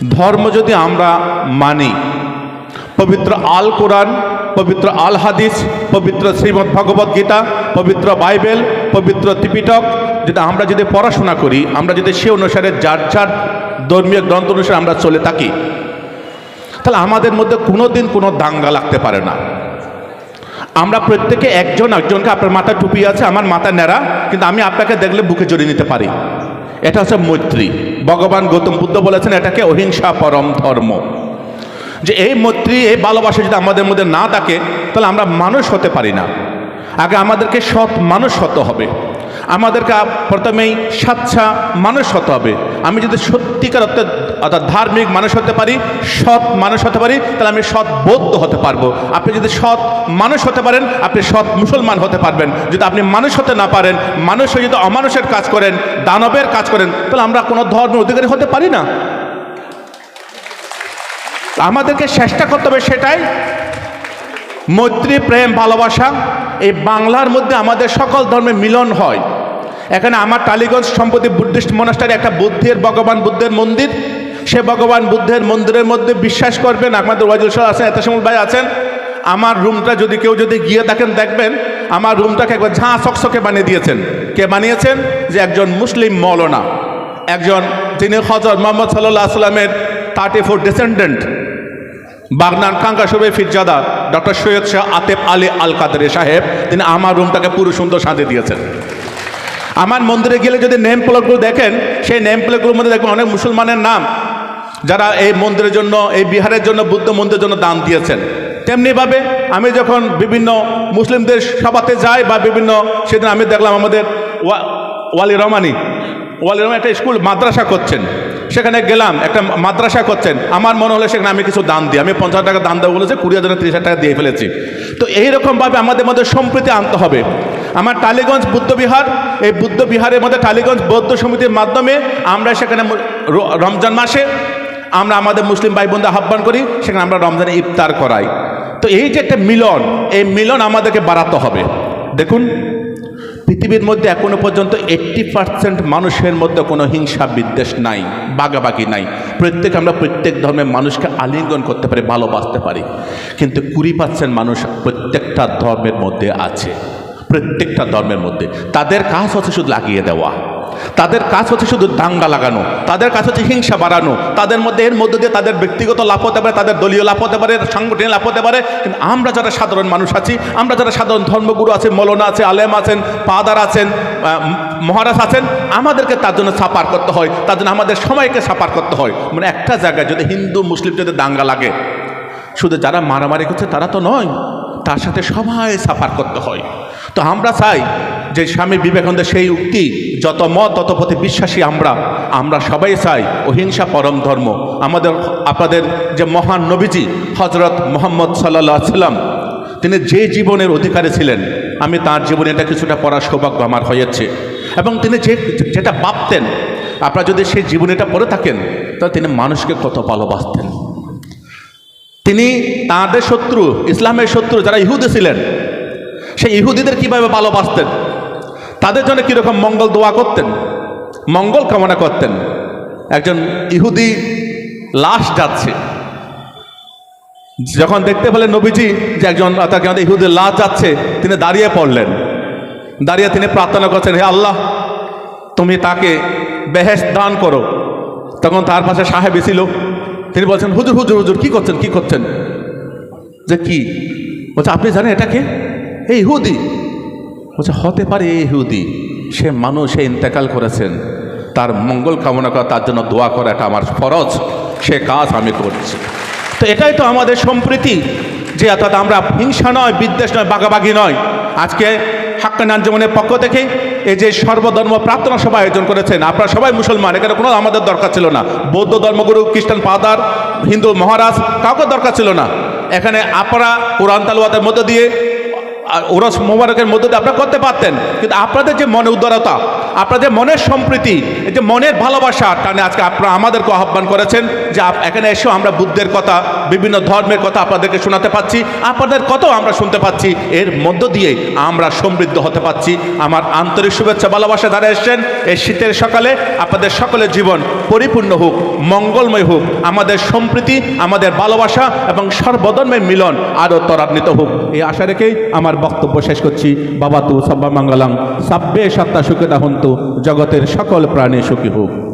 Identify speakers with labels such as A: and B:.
A: ধর্ম যদি আমরা মানি, পবিত্র আল কোরআন পবিত্র আল হাদিস পবিত্র শ্রীমদ্ ভগবদ গীতা, পবিত্র বাইবেল, পবিত্র ত্রিপিটক, যদি আমরা যদি পড়াশোনা করি, আমরা যদি সে অনুসারে যার যার ধর্মীয় গ্রন্থ অনুসারে আমরা চলে থাকি, তাহলে আমাদের মধ্যে কোনো দিন কোনো দাঙ্গা লাগতে পারে না। আমরা প্রত্যেকে একজন একজনকে আপনার মাথা টুপি আছে, আমার মাথা ন্যাড়া, কিন্তু আমি আপনাকে দেখলে বুকে জড়িয়ে নিতে পারি। এটা হচ্ছে মৈত্রী। ভগবান গৌতম বুদ্ধ বলেছেন, এটাকে অহিংসা পরম ধর্ম। যে এই মৈত্রী, এই ভালোবাসা যদি আমাদের মধ্যে না থাকে, তাহলে আমরা মানুষ হতে পারি না। আগে আমাদেরকে সৎ মানুষ হতে হবে। আমাদেরকে প্রথমেই সাচ্ছা মানুষ হতে হবে। আমি যদি সত্যিকার অর্থে অর্থাৎ ধার্মিক মানুষ হতে পারি, সৎ মানুষ হতে পারি, তাহলে আমি সৎ বৌদ্ধ হতে পারব। আপনি যদি সৎ মানুষ হতে পারেন, আপনি সৎ মুসলমান হতে পারবেন। যদি আপনি মানুষ হতে না পারেন, মানুষ যদি অমানুষের কাজ করেন, দানবের কাজ করেন, তাহলে আমরা কোনো ধর্মের অধিকারী হতে পারি না। আমাদেরকে চেষ্টা করতে হবে সেটাই, মৈত্রী, প্রেম, ভালোবাসা। এই বাংলার মধ্যে আমাদের সকল ধর্মের মিলন হয়। এখানে আমার টালিগঞ্জ সম্প্রতি বুদ্ধিস্ট মনাস্টারে একটা বুদ্ধের, ভগবান বুদ্ধের মন্দির। সে ভগবান বুদ্ধের মন্দিরের মধ্যে বিশ্বাস করবেন আমাদের ওয়াজুল শাহ আছেন এতসমুল ভাই আছেন। আমার রুমটা যদি কেউ যদি গিয়ে থাকেন দেখবেন, আমার রুমটাকে একবার ঝাঁ চকচকে বানিয়ে দিয়েছেন। কে বানিয়েছেন? যে একজন মুসলিম মৌলানা, একজন তিনি হজর মোহাম্মদ সাল্লাহ আসলামের থার্টি ফোর ডিসেন্ডেন্ট বাগনান কাঙ্কা শোবে ফিরজাদা, ডক্টর সৈয়দ শাহ আতেফ আলী আল কাদরে সাহেব, তিনি আমার রুমটাকে পুরো সুন্দর সাজিয়ে দিয়েছেন। আমার মন্দিরে গেলে যদি নেম প্লেটগুলো দেখেন, সেই নেম প্লেটগুলোর মধ্যে দেখবেন অনেক মুসলমানের নাম, যারা এই মন্দিরের জন্য, এই বিহারের জন্য, বুদ্ধ মন্দিরের জন্য দান দিয়েছেন। তেমনিভাবে আমি যখন বিভিন্ন মুসলিমদের সভাতে যাই বা বিভিন্ন, সেদিন আমি দেখলাম আমাদের ওয়া- ওয়ালি রহমানি, ওয়ালি রহমান একটা স্কুল, মাদ্রাসা করছেন। সেখানে গেলাম, একটা মাদ্রাসা করছেন। আমার মনে হলো সেখানে আমি কিছু দান দিই। আমি পঞ্চাশ টাকা দান দেবো বলেছি কুড়ি হাজার তিরিশ হাজার টাকা দিয়ে ফেলেছি। তো এইরকমভাবে আমাদের মধ্যে সম্প্রীতি আনতে হবে। আমার টালিগঞ্জ বুদ্ধ বিহার এই বুদ্ধ বিহারের মধ্যে টালিগঞ্জ বৌদ্ধ সমিতির মাধ্যমে আমরা সেখানে রমজান মাসে আমরা আমাদের মুসলিম ভাই বোনদের আহ্বান করি, সেখানে আমরা রমজানে ইফতার করাই। তো এই যে একটা মিলন, এই মিলন আমাদেরকে বাড়াতে হবে। দেখুন, পৃথিবীর মধ্যে এখনও পর্যন্ত এইট্টি পার্সেন্ট মানুষের মধ্যে কোনো হিংসা বিদ্বেষ নাই, বাগাবাগি নাই। প্রত্যেক আমরা প্রত্যেক ধর্মের মানুষকে আলিঙ্গন করতে পারি, ভালোবাসতে পারি। কিন্তু কুড়ি পার্সেন্ট মানুষ প্রত্যেকটা ধর্মের মধ্যে আছে। প্রত্যেকটা ধর্মের মধ্যে। তাদের কাজ হচ্ছে শুধু লাগিয়ে দেওয়া। তাদের কাজ হচ্ছে শুধু দাঙ্গা লাগানো। তাদের কাজ হচ্ছে হিংসা বাড়ানো। তাদের মধ্যে, এর মধ্যে দিয়ে তাদের ব্যক্তিগত লাভ হতে পারে, তাদের দলীয় লাভ হতে পারে, সাংগঠনিক লাভ হতে পারে। কিন্তু আমরা যারা সাধারণ মানুষ আছি, আমরা যারা সাধারণ ধর্মগুরু আছে মৌলানা আছে আলেম আছেন পাদার আছেন মহারাজ আছেন, আমাদেরকে তার জন্য সাপার করতে হয়। তার জন্য আমাদের সময়কে সাপার করতে হয়। মানে একটা জায়গায় যদি হিন্দু, মুসলিম যদি দাঙ্গা লাগে, শুধু যারা মারামারি করছে তারা তো নয়, তার সাথে সবাই সাফার করতে হয়। তো আমরা চাই যে স্বামী বিবেকানন্দের সেই উক্তি, যত মত, তত প্রতি বিশ্বাসী আমরা আমরা সবাই চাই অহিংসা পরম ধর্ম। আমাদের, আপনাদের যে মহান নবীজি হজরত মোহাম্মদ সাল্লাহ সাল্লাম, তিনি যে জীবনের অধিকারী ছিলেন, আমি তার জীবনে এটা কিছুটা পড়ার সৌভাগ্য আমার হয়েছে। এবং তিনি যে, যেটা ভাবতেন, আপনারা যদি সেই জীবনীটা পড়ে থাকেন তাহলে তিনি মানুষকে কত ভালোবাসতেন। তিনি তাঁদের শত্রু, ইসলামের শত্রু, যারা ইহুদি ছিলেন সেই ইহুদিদের কীভাবে ভালোবাসতেন? তাদের জন্য কীরকম মঙ্গল দোয়া করতেন? মঙ্গল কামনা করতেন? একজন ইহুদি লাশ যাচ্ছে। যখন দেখতে পেলেন নবীজি যে একজন অর্থাৎ আমাদের ইহুদির লাশ যাচ্ছে, তিনি দাঁড়িয়ে পড়লেন। দাঁড়িয়ে তিনি প্রার্থনা করছেন, হে আল্লাহ, তুমি তাকে বেহেস দান করো। তখন তার পাশে সাহেব ছিল তিনি বলছেন, হুজুর হুজুর হুজুর, কি করছেন কি করছেন? যে কি? বলছে, আপনি জানেন এটাকে এই ইহুদি। বলছে, হতে পারে এই ইহুদি, সে মানুষ সে ইন্তেকাল করেছেন, তার মঙ্গল কামনা করা, তার জন্য দোয়া করা এটা আমার ফরজ, সে কাজ আমি করছি। তো এটাই তো আমাদের সম্প্রীতি, যে অর্থাৎ আমরা হিংসা নয়, বিদ্বেষ নয় বাগাবাগি নয়। আজকে হাক্কান আঞ্জমানের পক্ষ থেকে এই যে সর্বধর্ম প্রার্থনা সভা আয়োজন করেছেন, আপনারা সবাই মুসলমান, এখানে কোনো আমাদের দরকার ছিল না। বৌদ্ধ ধর্মগুরু, খ্রিস্টান ফাদার, হিন্দু মহারাজ, কাউকে দরকার ছিল না। এখানে আপনারা কোরআন তালুয়াদের মধ্যে দিয়ে ওরস মোবারকের মধ্যে দিয়ে আপনারা করতে পারতেন। কিন্তু আপনাদের যে মনে উদারতা, আপনাদের মনের সম্প্রীতি, এই যে মনের ভালোবাসা টানে আজকে আপনারা আমাদেরকে আহ্বান করেছেন যে এখানে এসেও আমরা বুদ্ধের কথা, বিভিন্ন ধর্মের কথা আপনাদেরকে শোনাতে পাচ্ছি। আপনাদের কথাও আমরা শুনতে পাচ্ছি। এর মধ্য দিয়ে আমরা সমৃদ্ধ হতে পাচ্ছি। আমার আন্তরিক শুভেচ্ছা, ভালোবাসা দ্বারা এসছেন। এই শীতের সকালে আপনাদের সকলের জীবন পরিপূর্ণ হোক, মঙ্গলময় হোক। আমাদের সম্প্রীতি, আমাদের ভালোবাসা এবং সর্বধর্মের মিলন আরও ত্বরান্বিত হোক। এই আশা রেখেই আমার বক্তব্য শেষ করছি। বাবা তু সব্বা মঙ্গলাম সাব্বে সত্তা সুখেতা হন্তু জগতের সকল প্রাণী সুখী হোক।